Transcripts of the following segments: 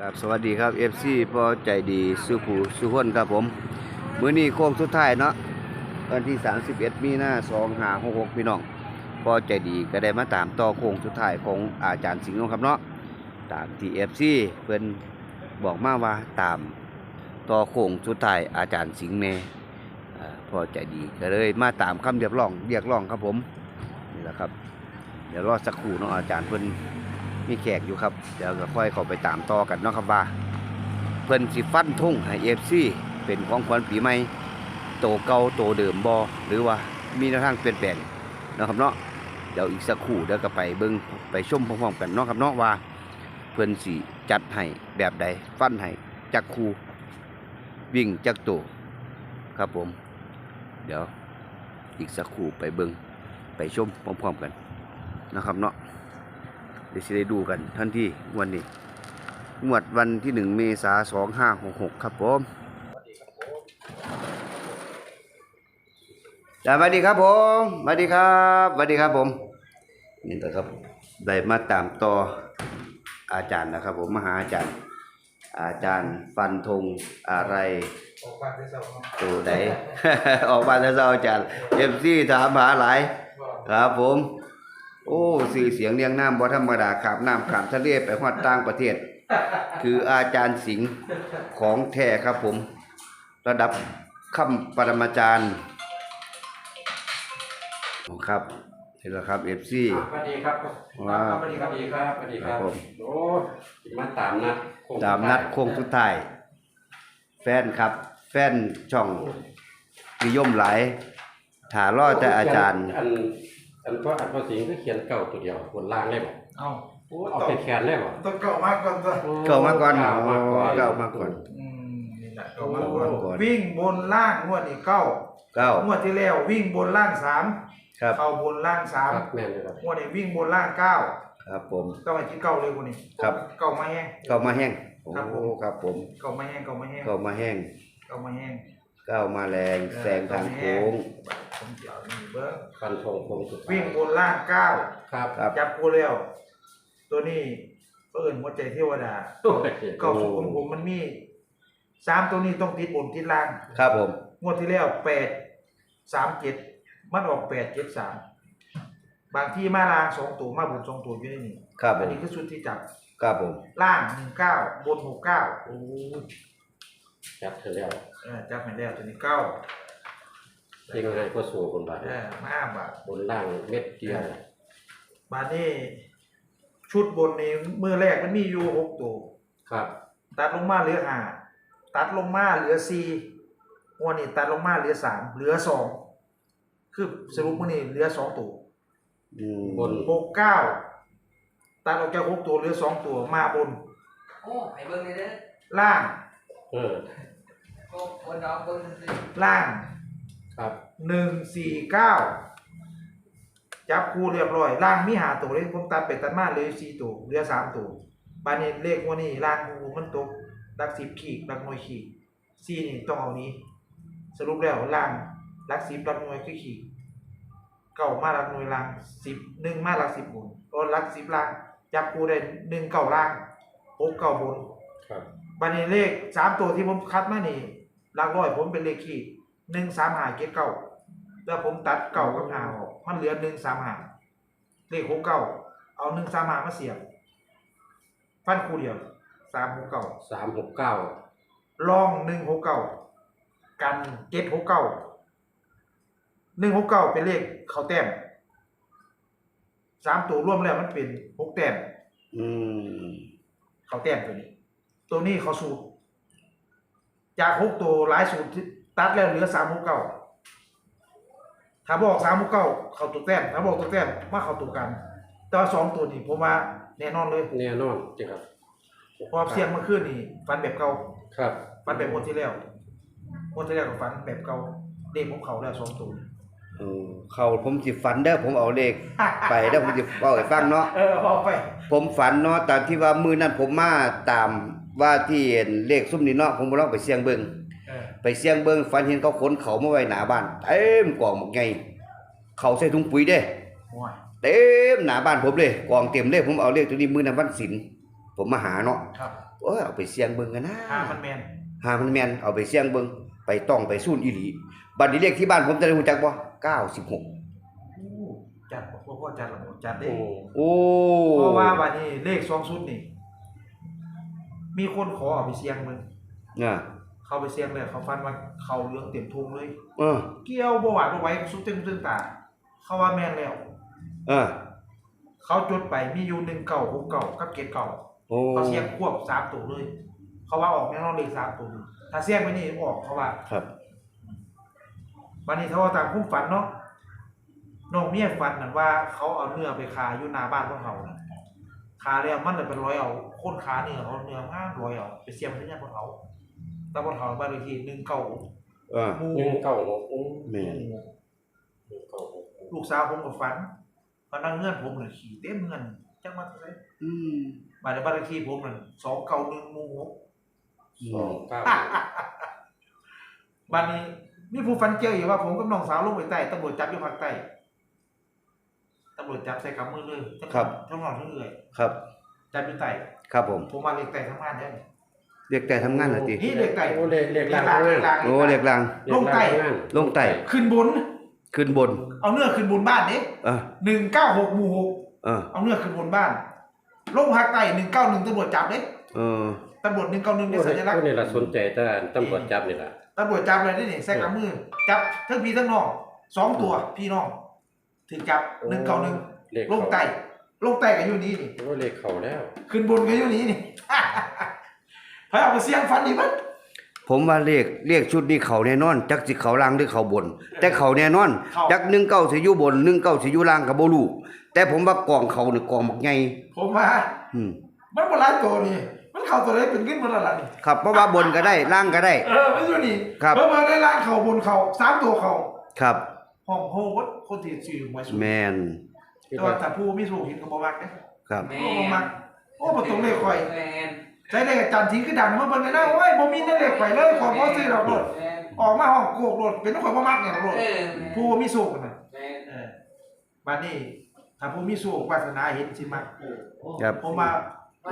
ครับสวัสดีครับ FC พอใจดีสุขูสุขนครับผม มื้อนี้โค้งสุดท้ายเนาะวันที่ 31 มีนา2566พี่น้องพอใจดีก็ได้มาตามต่อโค้งสุดท้ายของอาจารย์สิงห์ครับเนาะตามที่ FC เพิ่นบอกมาว่าตามต่อโค้งสุดท้ายอาจารย์สิงห์แน่พอใจดีก็เลยมาตามคำเรียกร้องเรียกร้องครับผมนี่แหละครับเดี๋ยวรอสักครู่เนาะอาจารย์เพิ่น มีแขกอยู่ครับ เดี๋ยวก็ค่อยข้าไปตามต่อกันเนาะครับว่า เพิ่นสิฟันทุ่งให้เอฟซีเป็นของขวัญปีใหม่โตเก่าโตเดิมบ่หรือว่ามีแนวทางเปลี่ยนแปลงนะครับเนาะเดี๋ยวอีกสักครู่เดี๋ยวก็ไปเบิ่งไปชมพร้อมๆกันเนาะครับเนาะว่า เพิ่นสิจัดให้แบบใดฟันให้จักคูวิ่งจักโตครับผม เดี๋ยวอีกสักครู่ไปเบิ่งไปชมพร้อมๆกันนะครับเนาะ ดี๋ยวจะได้ดูกันทันทีวันนี้งวดวันที่หนึ่งเมษาสองห้าหกหกครับผมสวัสดีครับผมสวัสดีครับสวัสดีครับผม นี่แหละครับได้มาตามต่ออาจารย์นะครับ ผมมหาอาจารย์ อาจารย์ฟันธงอะไรออกบ้านได้สองตัวไหน ออกมาแล้วอาจารย์เอฟซีถามหาหลาย ครับผม โอ้สื่อเสียงเรียงน้ำบ่ธรรมดาขามน้ำขามทะเลไปฮอดต่างประเทศ คืออาจารย์สิงห์ของแท้ครับผม ระดับคำปรมาจารย์ครับนี่แหละครับเอฟซีสวัสดีครับว้าวสวัสดีครับสวัสดีครับสวัสดีครับครับผมโอ้มาตามนัดโค้งตามนัดโค้งสุดท้าย แฟนครับ แฟนช่องนิยมหลายถารอแต่อาจารย์ อันอันก็อันภาษีก็เขียนเก่าตัวเดียวบนล่างเลยบ่เอาโอ้เอาไปแขนเลยบ่ต้องเก่ามากก่อนตัวโอ้เก่ามาก่อนเก่ามาก่อนเก่ามาก่อนอืมนี่แหละเก่ามากก่อนเก่ามากก่อนวิ่งบนล่างงวดนี้เก้าเก้างวดที่แล้ววิ่งบนล่างสามครับเข้าบนล่างสามครับแม่นเลยครับงวดนี้วิ่งบนล่างเก้าครับผมต้องไปที่เก้าเลยคนนี้ครับเก้ามาแห้งเก้ามาแห้งโอ้ครับผมครับผมเก้ามาแห้งเก้ามาแห้งเก้ามาแห้งเก้ามาแห้งเก้ามาแรงแซงทางโค้งผมเดี๋ยวนี่เบิ้งฟันธงโค้งสุดท้ายวิ่งบนล่างเก้าครับครับ จับกูแล้ว ตัวนี้เพิ่นหัวใจเทวดาโอ้ยเก้าสุขุมผมมันมีสามตัวนี้ต้องติดบนติดล่างครับผม งวดที่แล้วแปดสามเจ็ดมันออกแปดเจ็ดสามบางที่มาล่างสองตัวมาบนสองตัวอยู่ในนี้ครับผอันมนี้คือชุดที่จับ ครับผม ล่างหนึ่งเก้าบนหกเก้าโอ้ย จับเธอแล้วเออจับไปแล้วตัวนี้เก้าเพียงไงก็สูงคนบาทเออมาห้าบาทบนล่างเม็ดเดียวบาทนี้ชุดบนนี้มือแรกมันมีอยู่หกตัว ครับ ตัดลงมาเหลือห้าตัดลงมาเหลือสี่งวดนี้ตัดลงมาเหลือสามเหลือสองคือสรุปมื่อนี้เหลือสองตัวอืมบนหกเก้าตัดออกจากหกตัวเหลือสองตัวมาบน โอ้ไอ้เบิ้งเลยเด้อล่าง เออโอ้คนดอกเบิ้งสิล่างครับ หนึ่งสี่เก้าจับคู่เรียบร้อย ล่างมีหาตัวเลยผมตัดไปตัดมาเหลยสี่ตัวเหลือสามตัวบานนี้เลขวันนี้ล่างกูมันตกลักสิบขีดลักหน่วยขีดสี่นี่ต้องเอานี้ สรุปแล้วล่างลักสิบลักหน่วยคือขีดเก้ามาลักหน่วยล่างสิบหนึ่งมาลักสิบบนรถลักสิบล่างจับคู่ได้หนึ่งเก้าล่างหกเก้าบนครับ บันนี้เลขสามตัวที่ผมคัดมานี่หลักร้อยผมเป็นเลขขีดหนึ่งสามหาเจ็ดเก้าแล้วผมตัดเก่ากับหาออกมันเหลือหนึ่งสามหาเลขหกเก้าเอาหนึ่งสามหามาเสียบฟันคู่เดียวสามหกเก้าสามหกเก้าลองหนึ่งหกเก้ากันเจ็ดหกเก้าหนึ่งหกเก้าเป็นเลขเขาแต้มสามตัวร่วมแล้วมันเป็นหกแต้มอืมเขาแต้มตัวนี้ ตัวนี้เขาสูตรจากหกตัวหลายสูตรที่ตัดแล้วเหลือสามหกเก้าถ้าบอกสามหกเก้าเขาตัวแต้มถ้าบอกตัวแต้มมาเขาตัวกัน แต่ว่าสองตัวนี้ผมว่าแน่นอนเลยแน่นอนจริงครับเพราะเสียงเมื่อคืนนี่ฟันแบบเก่าครับฟันแบบงวดที่แล้วงวดที่แล้วกับฟันแบบเก่าเด็กผมเขาแล้วสองตัวเออเขาผมสิฝันเด้อผมเอาเลข ไปเด้อผมสิเอาให้ฟังเนาะเออพอไป ผมฝันเนาะตามที่ว่ามื้อนั้นผมมาตาม ว่าที่เห็นเลขซุ่มนี่เนาะผมบ่ลองไปเสี่ยงเบิ่งเออไปเสี่ยงเบิ่งฝันเห็นเขาขนเขามาไว้หน้าบ้านเต็มกองหมกไงเขาใส่ถุงปุ๋ยเด้โอ้ยเต็มหน้าบ้านผมเลยกองเต็มเลยผมเอาเลขตัวนี้มื้อนั้นวันศิลป์ผมมาหาเนาะครับเออเอาไปเสี่ยงเบิ่งกันนะ ห้ามันแมนหามันแม่นเอาไปเสี่ยงเบิ่งไปต้องไปสู้อีหลีบัตรนี้เลขที่บ้านผมจะได้รู้จักบ่96 อู้จัดบ่พ่อจัดหรอกจัดได้โอ้โอ้ เพราะว่าบัดนี้เลขสองชุดนี่ มีคนขอเอาไปเสี่ยงมึงเนี่ยเขาไปเสี่ยงเลยเขาฟันว่าเขาเรื่องเต็มทุงเลย เออเกี่ยวบ่หวานบ่ไหว้สุดตึงตึงตา เขาว่าแม่นแล้ว เออเขาจดไปมีอยู่หนึ่งเก่าหกเก่ากับเกตเก่าโอ้เขาเสี่ยงควบสามตัวเลย เขาว่าออกแน่นอนเลขสามตัวถ้าเสี่ยงไปนี่ออกเขาว่าครับ วันนี้ถ้าว่าตามคุ้มฝันเนาะน้องเมียฝันนั่นว่า เขาเอาเนื้อไปขายอยู่หน้าบ้านของเขาน่ะขาแล้วมันเลยเป็นร้อยเอาโคนขาเนื้อเอาเนื้องามร้อยเอาไปเสียมที่เนี่ยบนเขาแต่บนเขาบ้านเลขที่หนึ่งเก้าเออหมู่หนึ่งเก้าหกโอ้แม่นหนึ่งเก้าหกลูกสาวผมก็ฝันพนักเงื่อนผมเลยขี่เต็มเงินจังมาเท่าไหร่อืมบ้านในบ้านเลขที่ผมนั่นสองเก้าหนึ่งหมู่หกสองเก้าบ้านนี้มีผู้ฝันเจออยู่ว่า ผมกับน้องสาวลงไปใต้ตำรวจจับอยู่ภาคใต้ตำรวจจับใส่กำมือเลยทั้งทั้งนอนทั้งเอื่อยครับจับอยู่ใต้ ครับผมผมมาเล็กไต่ทำงานได้เรียกแต่ทำงานเหรอตินี่เล็กไต่โอ้เลขเลขล่างข้างล่างโอ้เรียกลางลงไต่เลขางข้างาลงไต่ขึ้นบน ขึ้นบน เอาเนื้อขึ้นบนบ้านนี้เออหนึ่งเก้าหกหมู่หกเออเอาเนื้อขึ้นบนบ้านลงภาคใต้หนึ่งเก้าหนึ่งตำรวจจับเด้เออตำรวจหนึ่งเก้าหนึ่งในโอ้สัญลักษโอ้ณ์นี่ล่ะสนใจแต่ตำรวจจับนี่ล่ะตำรวจจับเลยนี่นี่ใส่กับมือ จับทั้งพี่ทั้งน้องสองตัวพี่น้องถึงจับหนึ่งเก้าหนึ่งเลขลงเขาไต่ ลงไต่กันอยู่นี่นี่โอ้เลขเขาแล้ว ขึ้นบนกันอยู่นี่นี่พายเอาไปเสียงฟันดีมั้ยผมว่าเลขเลขชุดนี้เขาแน่นอน จักสิเขาล่างหรือเขาบน แต่เขาแน่นอน จัก19สิอยู่บน19สิอยู่ล่างก็บ่รู้แต่ผมว่ากองเขานี่กองบักใหญ่ผมว่าอืมมันบนร้ายตัวนี่มันเข้าตัวไหนเป็นขึ้นบนอะไรนี่ครับเพราะว่าบนก็ได้ล่างก็ได้ เออไม่อยู่นี่ครับเพิ่มมาได้ล่างเขาบนเขาสามตัวเขาครับห้องโฮวัดคนที่สื่อหวยสูงแมน แต่ว่าถ้าผู้มีสูงเห็นก็บ่มักนะครับ แม่โอ้บ่มักโอ้บ่ตรงเลขข่อยแม่นใช้เลขอาจารย์ทิ้งคือดังมาเบิ่งเลยนะโอ้ยบ่มีเลขข่อยเลยขอบ่ซื้อดอกโลดแม่นออกมาห้องโกกโลดเป็นข่อยบ่มักเนี่ยดอกโลดเออผู้บ่มีสูงน่ะแม่นเออบัดนี้ถ้าผู้มีสูงวาสนาเห็นสิมักครับ ผมว่า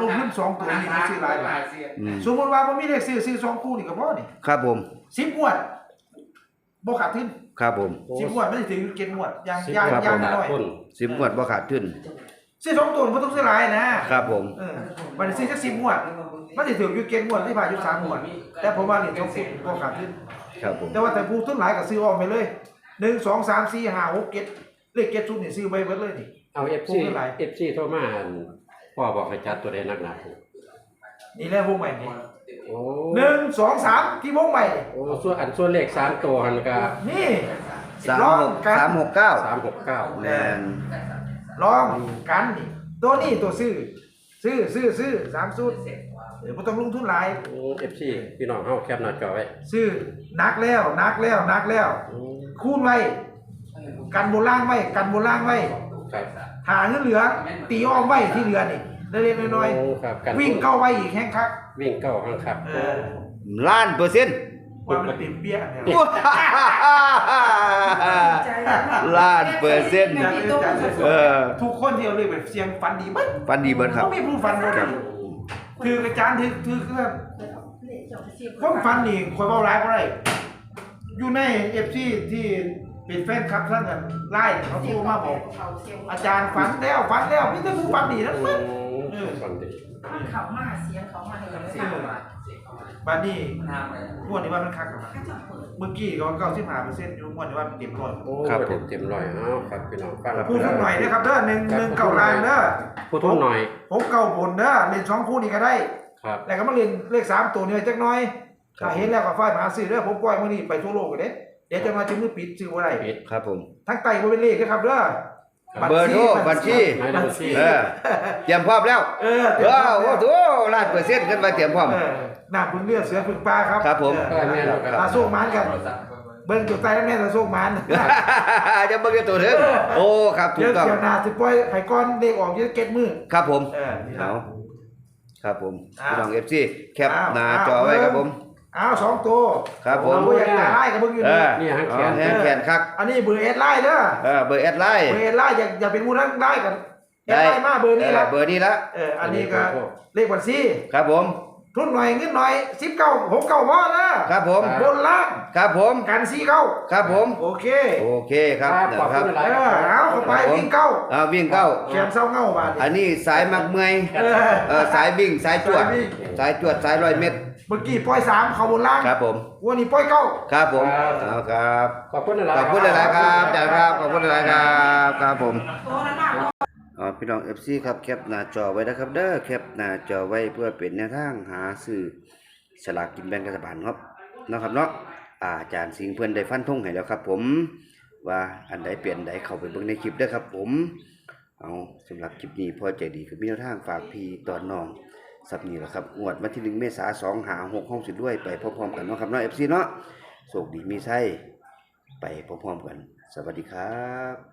ลงทุนสองตัวนี่มันซื้อหลายบาทอืมสมมุติว่าบ่มีเลขซื้อซื้อสองคู่นี่ก็พอนี่ครับผม10งวด บ่ขาดทุนครับผมสิบงวดไม่ได้ถึงเจ็ดงวดอย่างสิบอย่างครับอย่างผม น้อยคนสิบงวดบ่ขาดทุนซื้อสองตัวมันต้องซื้อหลายนะครับผม เออมันซื้อสักสิบงวดมันจะถึงอยู่เจ็ดงวดที่ผ่านอยู่สามงวด แต่ผมว่าเหรียญสองสิบก็ขาดทุนครับผม แต่ว่าแต่ผู้ทุนหลายก็ซื้อออกไปเลยหนึ่งสองสามสี่ห้าหกเจ็ดเลขเจ็ดชุดนี่ซื้อไปเบิดเลยนี่ เอา FC พูดอะไร FC โทรมาอั่นพ่อบอกให้จัดตัวใดหนักนี่แหละวงใหม่นี่ๆ โอ้หนึ่งสองสามที่วงใหม่นี่โอ้ส่วนอันส่วนเลขสามตัวหันก็นี่สามลองหกกันสามหกเก้าสามหกเก้าแมนลองกันนี่ตัวนี้ตัวซื้อซื้อซื้อซื้อสามชุดเดี๋ยวไม่ต้องลงทุนหลายเอฟซีพี่น้องเฮาแคปหน้าจอไว้ซื้อนักแล้วนักแล้วนักแล้วคูณไว้กันบนล่างไว้กันบนล่างไว้ครับ หาเงินเหลือ ตีอ้อมไว้ที่เหลือนี่ เล็กๆน้อยโอ้ครับกันๆวิ่งเข้าไว้อีกแห้งคักวิ่งเก้าห้างครับ เออล้านเปอร์เซ็นต์ว่ามันเต็มเปี้ยเนี่ยล้านเปอร์เซ็นต์ เออทุกคนที่เอาเลขไปเสียงฟันดีมั้ยฟันดีเบิดครับ ไม่มีผู้ฟันบ่ครัดีบถือกระจานถือถือคือแบบความฟันนี่คอยเว้าหลายบ่ได้อยู่ใน FC ที่เป็นแฟนคลับท่านกันไล่เขาโทรมาบอก อาจารย์ฝันแล้วฝันแล้วมีแต่ผู้ฝันดีทั้งนั้นเออ ฟังดีเขามาเสียงเขามาให้เราได้ฟังว่าบัดนี้มันทำอะไรงวดนี้ว่ามันคักกว่าเขาจะเปิดเมื่อกี้ก็เก้าสิบห้าเปอร์เซ็นต์อยู่งวดนี้ว่ามันเต็มร้อยโอ้ครับเต็มเต็มร้อยเอ้าครับพี่น้องฟังพูดหน่อยนะครับเด้อหนึ่งหนึ่งเก่าลางเด้อพูดทุ่นหน่อยผมเก่าบนเด้อเล่นสองคู่นี่ก็ได้ครับแล้วก็มาเล่นเลขสามตัวเนี่ยจักหน้อยครับถ้าเห็นแล้วก็ฝ่ายมหาซื้อเด้อผมปล่อยมื้อนี้ไปทั่วโลกเลยเด้เดี๋ยวจะมาถึงมือปิดซื้อบ่ได้ปิดครับผมทั้งไตบ่เป็นเลขนะครับเด้อ เบอร์โทรบัญชีหมายเลขบัญชี เออเตรียมพร้อมแล้วเออเออโอ้โหล้านเปอร์เซ็นต์กันไปเตรียมพร้อม เออหน้าพึ่งเลือดเสือพึ่งปลาครับครับผม เออแม่นครับตาโซกมันกันเบิ่งจุดใต้แล้วแม่ตาโซกมันจะเบิ่งกันตัวเถิงโอ้ครับถูเดี๋กยวต้องเดี๋ยวหนาสิปล่อยไห้ก้อนเลขออกจะเก็ตมือครับผมเออนี่ครัเอาบ ครับผมอ้าวพี่น้อง FC แคปอ้าวหน้าอ้าวจอไว้ครับผม อ้าวสองตัวครับผม โอ้ยอยากตาไล่กับเบิ่งอยู่เอนี่อนี่ฮะอ๋เขีอยนแขนแขนคักอันนี้เบอร์เอสไล่เด้อเออเบอร์แอดไลน์ เบอร์เอสไล่อย่าอย่าเป็นมูทั้งไล่กันเอสไล่มาเบอร์นี้เอละอเบอร์นี้ละเอออันนี้ก็เลขบัญชีครับผม ทุนหน่อยเงินหน่อยสิบเก้าหกเก้าพอนะครับผมบนล่างครับผมกันสี่เก้าครับผม โอเคโอเคครับครับนะคขรัอบบคุณหเอลายๆอครับเอาเข้าไปวิ่งเก้าอ่าวิ่งเข้าเขียนเศร้าเงาบาดอันนี้สายมักเมอยเออเออสายวิ่งสายจวด สายวิ่งสายจวดสายร้อยเมตรเมื่อกี้ปล่อยสามเข้าบนล่างครับผมวันนี้ปล่อยเก้าครับผมครับเอาครับขอบคุณหลายๆขอบคุณหลายๆครับอาจารย์ครับขอบคุณหลายๆครับครับผม โตแล้วมาพี่น้อง FC ครับแคปหน้าจอไว้นะครับเด้อแคปหน้าจอไว้เพื่อเป็นแนวทางหาซื้อสลากกินแบ่งรัฐบาลครับเนาะครับเนาะอาจารย์สิงเพิ่อนได้ฟันธงให้แล้วครับ ผม ว่าอันใดเปลี่ยนใดเข้าไปเบิ่งในคลิปเด้ครับ ผม เอาสำหรับคลิปนี้พอใจดีคือมีแนวทางฝากพี่ตอนน้องสับนี้แหละครับงวดวันที่1เมษายน2หา6ห้องสิด้วยไปพร้อมๆกันเนาะครับเนาะ FC เนาะโชคดีมีไส้ไปพร้อมๆกัน สวัสดีครับ